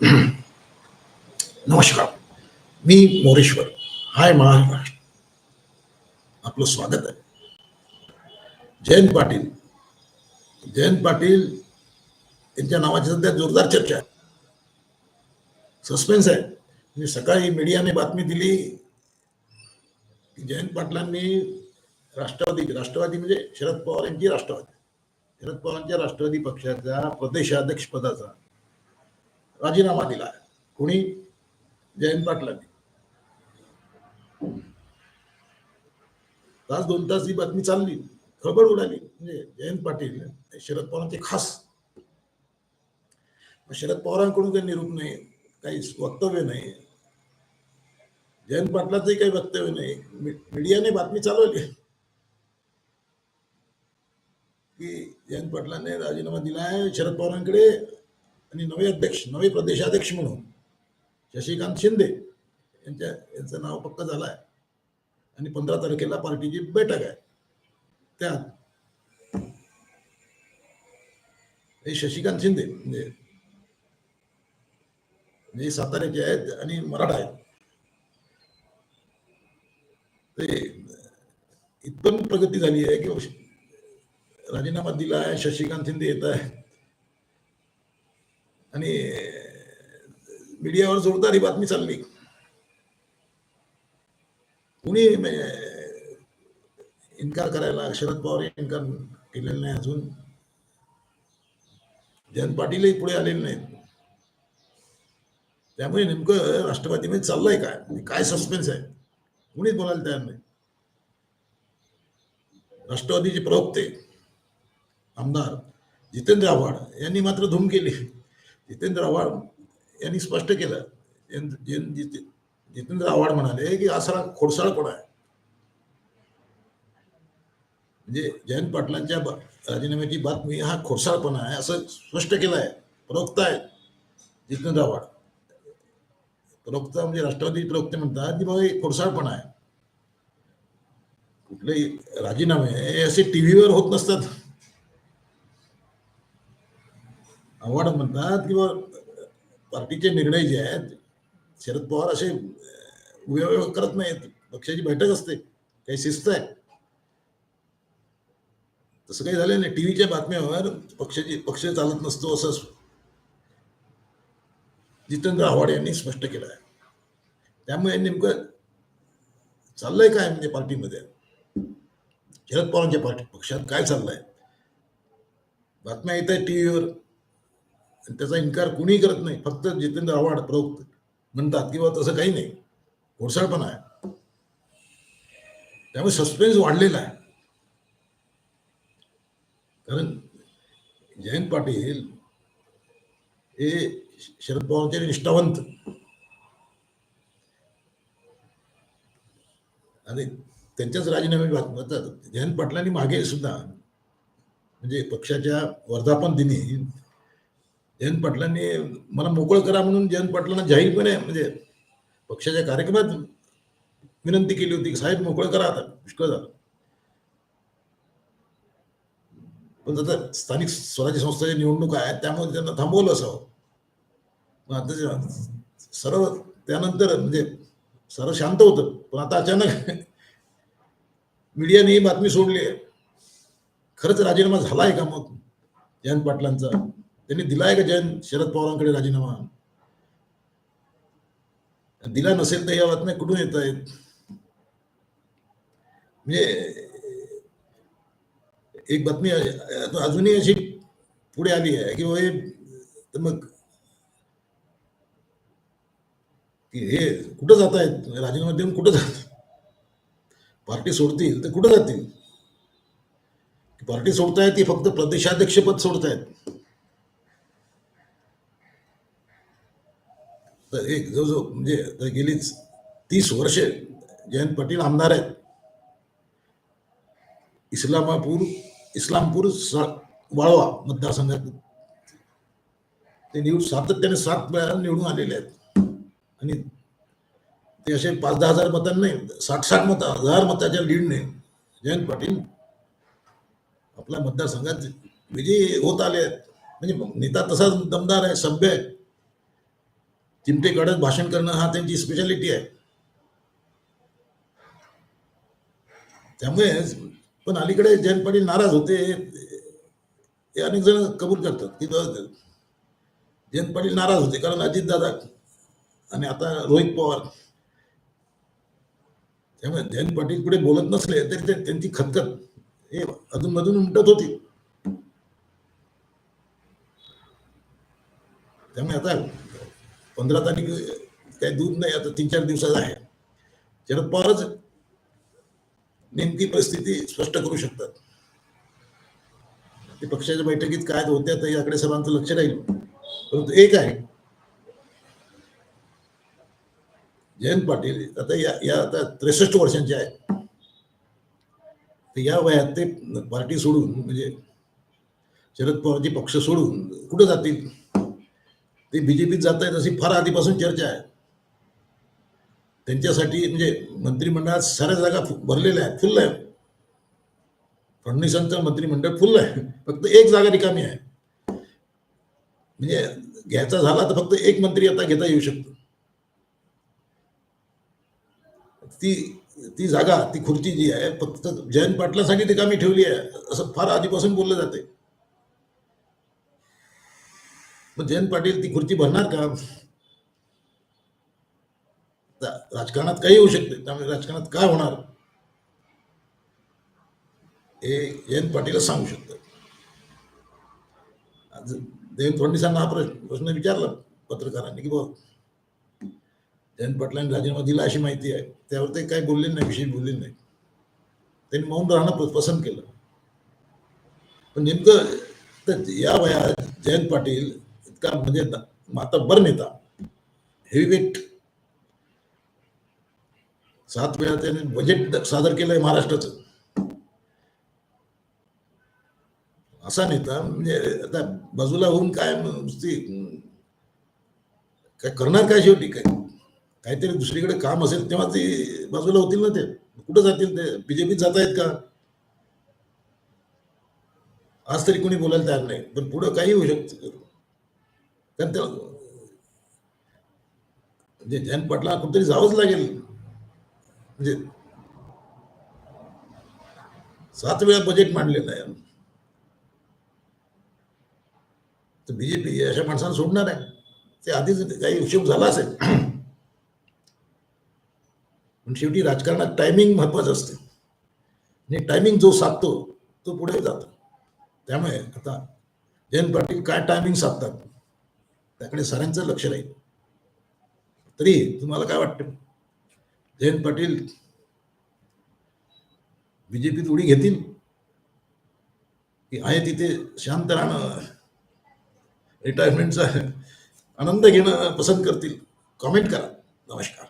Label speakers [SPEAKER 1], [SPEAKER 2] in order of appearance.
[SPEAKER 1] नमस्कार मी मोरेश्वर हाय महाराष्ट्र. आपलं स्वागत आहे. जयंत पाटील. जयंत पाटील यांच्या नावाची सध्या जोरदार चर्चा आहे. सस्पेन्स आहे. मी सकाळी मीडियाने बातमी दिली. की जयंत पाटलांनी राष्ट्रवादी राष्ट्रवादी म्हणजे शरद पवार यांची राष्ट्रवादी. शरद पवारांच्या राष्ट्रवादी पक्षाच्या प्रदेशाध्यक्षपदाचा राजीनामा दिला आहे कोणी? जयंत पाटलांनी. तास दोन तास ही बातमी चालली. खळबळ उडाली. म्हणजे जयंत पाटील शरद पवारांचे खास. शरद पवारांकडून काही निरूप नाही काही वक्तव्य नाही. जयंत पाटलाचंही काही वक्तव्य नाही. मीडियाने बातमी चालवली. की जयंत पाटलांनी राजीनामा दिला आहे शरद पवारांकडे. आणि नवे अध्यक्ष नवे प्रदेशाध्यक्ष म्हणून शशिकांत शिंदे यांच्या यांचं नाव पक्क झालं आहे आणि पंधरा तारखेला पार्टीची बैठक आहे. त्यात हे शशिकांत शिंदे म्हणजे म्हणजे साताऱ्याचे आहेत आणि मराठा आहेत. ते इथपर्यंत प्रगती झाली आहे की राजीनामा दिला आहे शशिकांत शिंदे येत आहे आणि मीडियावर जोरदार ही बातमी चालली. कुणी इन्कार करायला शरद पवार इन्कार केलेला नाही अजून. जयंत पाटीलही पुढे आलेले नाहीत. त्यामुळे नेमकं राष्ट्रवादीमध्ये चाललंय काय? काय सस्पेन्स आहे? कुणीच बोलायला तयार नाही. राष्ट्रवादीचे प्रवक्ते आमदार जितेंद्र आव्हाड यांनी मात्र धूम केली. जितेंद्र आव्हाड यांनी स्पष्ट केलं. जितेंद्र आव्हाड म्हणाले की असा खोडसाळपणा आहे? म्हणजे जयंत पाटलांच्या राजीनाम्याची बातमी हा खोडसाळपणा आहे असं स्पष्ट केलं आहे प्रवक्ता आहे जितेंद्र आव्हाड. प्रवक्ता म्हणजे राष्ट्रवादी प्रवक्ते म्हणतात की बाबा हे खोडसाळपणा आहे. कुठलेही राजीनामे असे टीव्हीवर होत नसतात. आव्हाड म्हणतात किंवा पार्टीचे निर्णय जे आहेत शरद पवार असे उभे करत नाहीत. पक्षाची बैठक असते. काही शिस्त आहे. तसं काही झालं नाही. टीव्हीच्या बातम्यावर पक्षाची पक्ष चालत नसतो असं जितेंद्र आव्हाड यांनी स्पष्ट केलं आहे. त्यामुळे नेमकं चाललंय काय म्हणजे पार्टीमध्ये? शरद पवारांच्या पार्टी पक्षात काय चाललंय? बातम्या येत आहेत टीव्हीवर. त्याचा इन्कार कुणीही करत नाही. फक्त जितेंद्र आव्हाड प्रवक्त म्हणतात किंवा तसं काही नाही. घोडसाळपणा आहे. त्यामुळे सस्पेन्स वाढलेला आहे. कारण जयंत पाटील हे शरद पवारचे निष्ठावंत. आणि त्यांच्याच राजीनामे बातम्या जयंत पाटलांनी मागे सुद्धा म्हणजे पक्षाच्या वर्धापन दिनी जयंत पाटलांनी मला मोकळं करा म्हणून जयंत पाटलांना जाहीरपणे म्हणजे पक्षाच्या कार्यक्रमात विनंती केली होती की साहेब मोकळं करा आता पुष्कळ झालं. पण आता स्थानिक स्वराज्य संस्थेच्या निवडणुका आहेत त्यामुळे त्यांना थांबवलं असावं. मग आता सर्व त्यानंतर म्हणजे सर्व शांत होतं पण आता अचानक मीडियाने ही बातमी सोडली आहे. खरंच राजीनामा झाला आहे का मग जयंत पाटलांचा? त्यांनी दिलाय का जयंत? शरद पवारांकडे राजीनामा? दिला नसेल तर या बातम्या कुठून येत आहेत? म्हणजे एक बातमी अजूनही अशी पुढे आली आहे की बाबा हे तर मग हे कुठं जात आहेत? राजीनामा देऊन कुठं जात पार्टी सोडतील तर कुठं जातील? पार्टी सोडतायत ती फक्त प्रदेशाध्यक्षपद सोडतायत. तर एक जो जो म्हणजे गेलीच तीस वर्षे जयंत पाटील आमदार आहेत. इस्लामापूर इस्लामपूर सा- वाळवा मतदारसंघात ते निवड सातत्याने सात वेळा निवडून आलेले आहेत. आणि ते असे पाच दहा हजार मतांनी नाही साठ साठ मत हजार मताच्या लीडने जयंत पाटील आपल्या मतदारसंघात विजयी होत आले आहेत. म्हणजे नेता तसाच दमदार आहे सभ्य आहे. चिमटे काढत भाषण करणं हा त्यांची स्पेशालिटी आहे. त्यामुळे पण अलीकडे जयंत पाटील नाराज होते हे अनेक जण कबूल करतात. की जयंत पाटील नाराज होते कारण अजितदादा आणि आता रोहित पवार. त्यामुळे जयंत पाटील पुढे बोलत नसले तरी ते त्यांची खतखत हे अधूनमधून उमटत होती. त्यामुळे आता पंधरा तारीख काही दूर नाही आता तीन चार दिवसात आहे. शरद पवारच नेमकी परिस्थिती स्पष्ट करू शकतात. ते पक्षाच्या बैठकीत काय होत्या तर याकडे सर्वांचं लक्ष राहील. परंतु एक आहे जयंत पाटील आता या या आता त्रेसष्ट वर्षांचे आहेत. तर या वयात ते पार्टी सोडून म्हणजे शरद पवारची पक्ष सोडून कुठं जातील? ते बीजेपीत जात आहेत अशी फार आधीपासून चर्चा आहे. त्यांच्यासाठी म्हणजे मंत्रिमंडळात साऱ्या जागा भरलेल्या आहेत फुल्ल आहे फडणवीसांचं मंत्रिमंडळ फुल्ल आहे फक्त एक जागा रिकामी आहे. म्हणजे घ्यायचा झाला तर फक्त एक मंत्री आता घेता येऊ शकतो. ती ती जागा ती खुर्ची जी आहे फक्त जयंत पाटलासाठी रिकामी ठेवली आहे असं फार आधीपासून बोललं जाते मग जयंत पाटील ती खुर्ची भरणार का? राजकारणात काही होऊ शकते. त्यामुळे राजकारणात काय होणार? हे जयंत पाटील सांगू शकतात आज देवेंद्र फडणवीसांना हा प्रश्न प्रश्न विचारला पत्रकारांनी की बाबा जयंत पाटलांनी राजीनामा दिला अशी माहिती आहे. त्यावर ते काही बोलले नाही विषयी बोलले नाही. त्यांनी मौन राहणं पसंत केलं. पण नेमकं तर या वयात जयंत पाटील इतका म्हणजे आता बर नेता. हेवीवेट सात वेळा त्याने बजेट सादर केलंय महाराष्ट्राचं. असा नेता म्हणजे आता बाजूला होऊन काय काय करणार काय शेवटी? काय काहीतरी दुसरीकडे काम असेल तेव्हा ते बाजूला होतील ना ते. कुठं जातील ते? बीजेपीत जात आहेत का? आज तरी कोणी बोलायला तयार नाही. पण पुढं काही होऊ शकतं. कारण त्या म्हणजे जयंत पाटला कुठेतरी जावंच लागेल. म्हणजे सात वेळा बजेट मांडलेलं आहे. तर बीजेपी अशा माणसांना सोडणार आहे. ते आधीच काही हिशोब झाला असेल. पण शेवटी राजकारणात टायमिंग महत्वाचं असते. आणि टायमिंग जो साधतो तो पुढे जातो. त्यामुळे आता जयंत पाटील काय टायमिंग साधतात? त्याकडे साऱ्यांचं लक्ष राहील. तरी तुम्हाला काय वाटतं? जयंत पाटील बीजेपीत उडी घेतील? की आहे तिथे शांत राहणं? रिटायरमेंटचा आनंद घेणं पसंत करतील? कॉमेंट करा. नमस्कार.